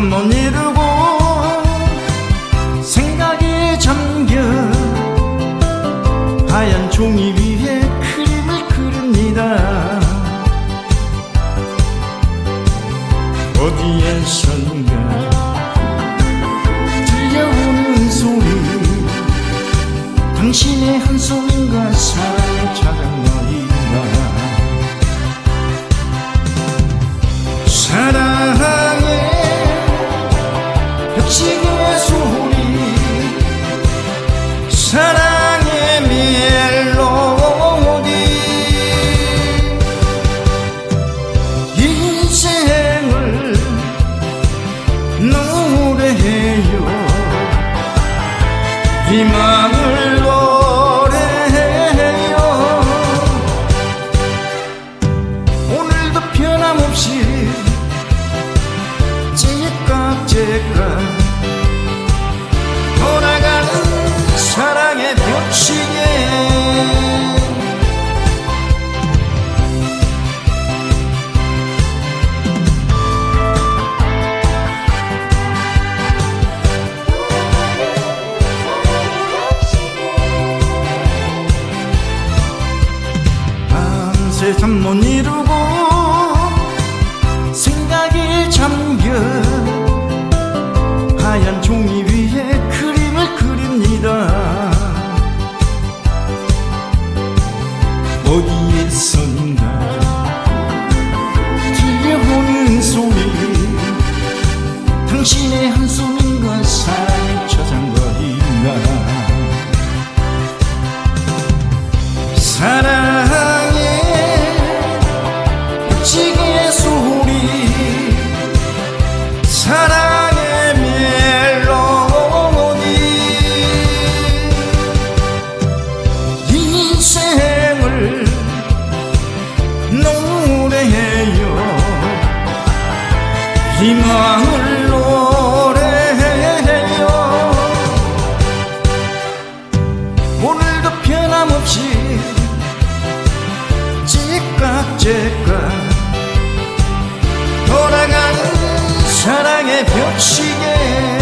참 못 이루고 생각에 잠겨 하얀 종이 위에 그림을 그립니다. 어디에선가 당신의 한숨인가 사 희망을 노래해요. 오늘도 변함없이 째깍째깍 밤새 잠못 이루고 생각에 잠겨 하얀 종이 위에 그림을 그립니다. 어디에선가 들려오는 소리. 당신의 한숨인가 사랑의 저장거리인가. 사랑 노래해요. 희망을 노래해요. 오늘도 변함없이 찌깍찌깍 돌아가는 사랑의 벽시계